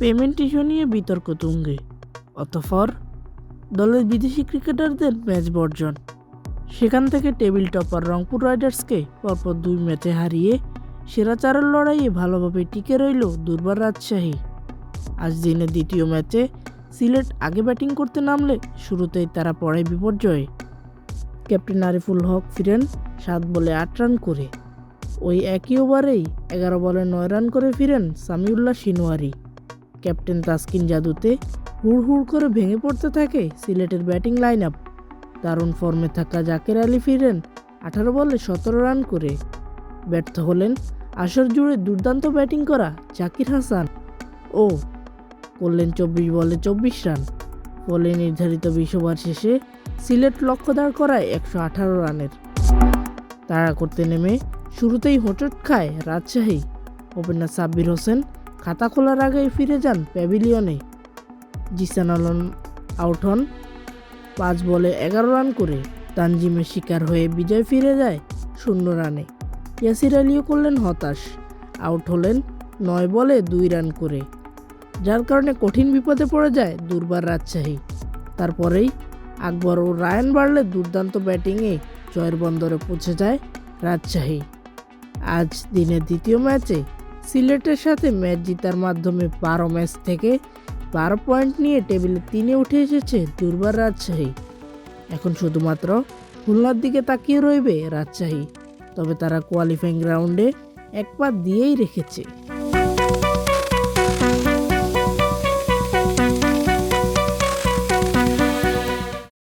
Payment issue নিয়ে বিতর্ক তুঙ্গে। অতঃপর দলের বিদেশি ক্রিকেটারদের ম্যাচ বর্জন। সেখান থেকে টেবিল টপার রংপুর রাইডার্সকে পরপর দুই ম্যাচে হারিয়ে সেরা চারের লড়াইয়ে ভালোভাবে টিকে রইল দুর্বার রাজশাহী। আজ দিনের দ্বিতীয় ম্যাচে সিলেট আগে ব্যাটিং করতে নামলে শুরুতেই তারা পড়ে বিপর্যয়ে। ক্যাপ্টেন আরিফুল হক ফিরেন সাত বলে আট রান করে। ওই একই ওভারেই এগারো বলে নয় রান করে ফিরেন সামিউল্লাহ সিনোয়ারি ক্যাপ্টেন তাসকিন জাদুতে হুড় হুড় করে ভেঙে পড়তে থাকে সিলেটের ব্যাটিং লাইন আপ দারুণ ফর্মে থাকা জাকের আলী ফিরেন আঠারো বলে সতেরো রান করে। ব্যর্থ হলেন আসর জুড়ে দুর্দান্ত ব্যাটিং করা জাকির হাসান। ও, করলেন চব্বিশ বলে চব্বিশ রান। ফলে নির্ধারিত বিশ ওভার শেষে সিলেট লক্ষ্য দাঁড় করায় একশো আঠারো রানের। তাড়া করতে নেমে শুরুতেই হোঁচট খায় রাজশাহী। ওপেনার সাব্বির হোসেন খাতা খোলার আগেই ফিরে যান প্যাভিলিয়নে। জিসান আলম আউট হন। পাঁচ বলে এগারো রান করে তানজিমের শিকার হয়ে বিজয় ফিরে যায় শূন্য রানে। ইয়াসির আলীও করলেন হতাশ, আউট হলেন নয় বলে দুই রান করে, যার কারণে কঠিন বিপদে পড়ে যায় দুর্বার রাজশাহী। তারপরেই আকবর ও রায়ান বাড়লে দুর্দান্ত ব্যাটিংয়ে জয়ের বন্দরে পৌঁছে যায় রাজশাহী। আজ দিনের দ্বিতীয় ম্যাচে সিলেটের সাথে ম্যাচ জিতার মাধ্যমে বারো ম্যাচ থেকে বারো পয়েন্ট নিয়ে টেবিলে তিনে উঠে এসেছে দুর্বার রাজশাহী। এখন শুধুমাত্র খুলনার দিকে তাকিয়ে রইবে রাজশাহী, তবে তারা কোয়ালিফাইং রাউন্ডে এক পা দিয়েই রেখেছে।